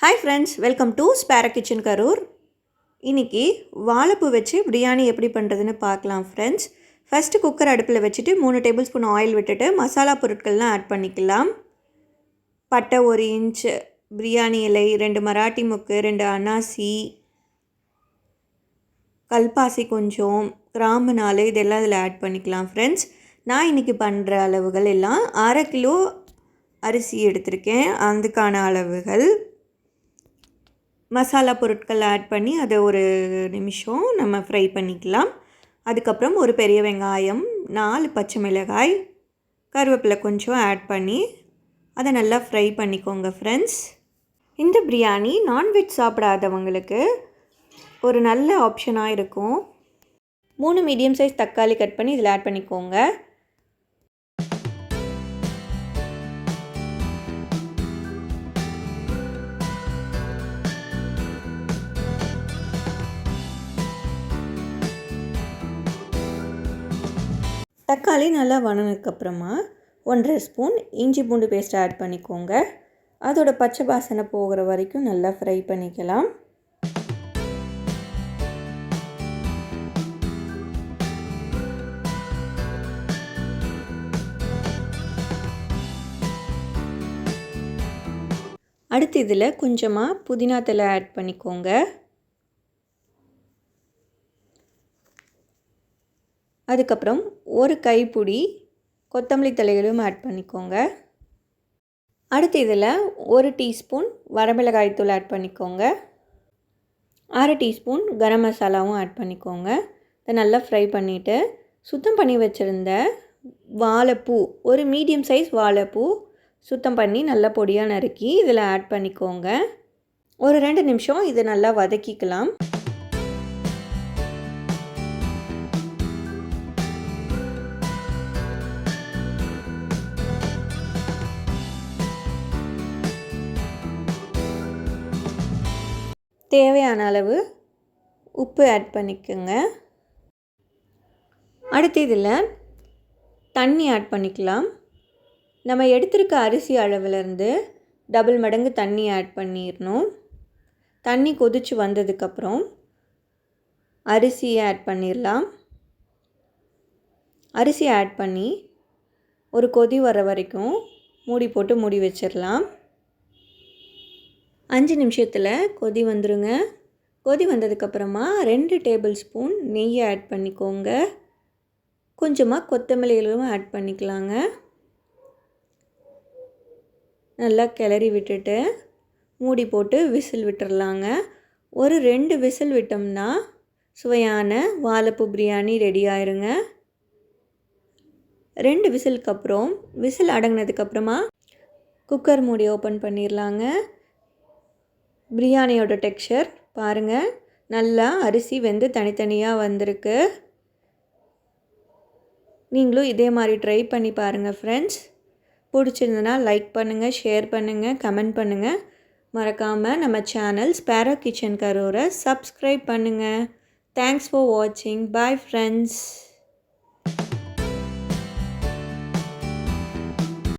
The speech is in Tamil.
Hi friends welcome to sparrow kitchen Karur இன்றைக்கி வாழைப்பூ வச்சு பிரியாணி எப்படி பண்ணுறதுன்னு பார்க்கலாம் ஃப்ரெண்ட்ஸ் ஃபஸ்ட்டு குக்கர் அடுப்பில் வச்சுட்டு மூணு டேபிள் ஸ்பூன் ஆயில் விட்டுட்டு மசாலா பொருட்கள்லாம் ஆட் பண்ணிக்கலாம். பட்டை ஒரு இன்ச் பிரியாணி இலை ரெண்டு மராட்டி முக்கு ரெண்டு அனாசி கல்பாசி கொஞ்சம் கிராம்பு நாலு இதெல்லாம் இதில் ஆட் பண்ணிக்கலாம் ஃப்ரெண்ட்ஸ் நான் இன்றைக்கி பண்ணுற அளவுகள் எல்லாம் அரை கிலோ அரிசி எடுத்திருக்கேன். அதுக்கான அளவுகள் மசாலா பொருட்கள் ஆட் பண்ணி அதை ஒரு நிமிஷம் நம்ம ஃப்ரை பண்ணிக்கலாம். அதுக்கப்புறம் ஒரு பெரிய வெங்காயம் நாலு பச்சை மிளகாய் கருவேப்பிலை கொஞ்சம் ஆட் பண்ணி அதை நல்லா ஃப்ரை பண்ணிக்கோங்க ஃப்ரெண்ட்ஸ் இந்த பிரியாணி நான்வெஜ் சாப்பிடாதவங்களுக்கு ஒரு நல்ல ஆப்ஷனாக இருக்கும். மூணு மீடியம் சைஸ் தக்காளி கட் பண்ணி இதில் ஆட் பண்ணிக்கோங்க. தக்காளி நல்லா வணனதுக்கப்புறமா ஒன்றரை ஸ்பூன் இஞ்சி பூண்டு பேஸ்ட் ஆட் பண்ணிக்கோங்க. அதோட பச்சை வாசனை போகிற வரைக்கும் நல்லா ஃப்ரை பண்ணிக்கலாம். அடுத்து இதில் கொஞ்சமாக புதினா தலை ஆட் பண்ணிக்கோங்க. அதுக்கப்புறம் ஒரு கைப்பிடி கொத்தமல்லி தலைகளும் ஆட் பண்ணிக்கோங்க. அடுத்து இதில் ஒரு டீஸ்பூன் வரமிளகாய் தூள் ஆட் பண்ணிக்கோங்க. அரை டீஸ்பூன் கரம் மசாலாவும் ஆட் பண்ணிக்கோங்க. இதை நல்லா ஃப்ரை பண்ணிவிட்டு சுத்தம் பண்ணி வச்சுருந்த வாழைப்பூ ஒரு மீடியம் சைஸ் வாழைப்பூ சுத்தம் பண்ணி நல்லா பொடியாக நறுக்கி இதில் ஆட் பண்ணிக்கோங்க. ஒரு ரெண்டு நிமிஷம் இதை நல்லா வதக்கிக்கலாம். தேவையான அளவு உப்பு ஆட் பண்ணிக்கோங்க. அடுத்து இதில் தண்ணி ஆட் பண்ணிக்கலாம். நம்ம எடுத்திருக்க அரிசி அளவுலேருந்து டபுள் மடங்கு தண்ணி ஆட் பண்ணிடணும். தண்ணி கொதித்து வந்ததுக்கப்புறம் அரிசியை ஆட் பண்ணிடலாம். அரிசி ஆட் பண்ணி ஒரு கொதி வர வரைக்கும் மூடி போட்டு மூடி வச்சிடலாம். அஞ்சு நிமிஷத்தில் கொதி வந்துடுங்க கொதி வந்ததுக்கப்புறமா ரெண்டு டேபிள் ஸ்பூன் நெய்யை ஆட் பண்ணிக்கோங்க. கொஞ்சமாக கொத்தமல்லிகளும் ஆட் பண்ணிக்கலாங்க. நல்லா கிளறி விட்டுட்டு மூடி போட்டு விசில் விட்டுறலாங்க. ஒரு ரெண்டு விசில் விட்டோம்னா சுவையான வாழைப்பூ பிரியாணி ரெடி ஆயிருங்க. ரெண்டு விசிலுக்கு அப்புறம் விசில் அடங்கினதுக்கப்புறமா குக்கர் மூடி ஓப்பன் பண்ணிடலாங்க பிரியாணியோட டெக்ஸ்சர் பாருங்கள் நல்லா அரிசி வெந்து தனித்தனியாக வந்திருக்கு. நீங்களும் இதே மாதிரி ட்ரை பண்ணி பாருங்கள் ஃப்ரெண்ட்ஸ் பிடிச்சிருந்தனா லைக் பண்ணுங்கள் ஷேர் பண்ணுங்கள் கமெண்ட் பண்ணுங்கள் மறக்காமல் நம்ம சேனல் ஸ்பேரோ கிச்சன் கரூரை சப்ஸ்கிரைப் பண்ணுங்கள் தேங்க்ஸ் ஃபார் வாட்சிங் பாய் ஃப்ரெண்ட்ஸ்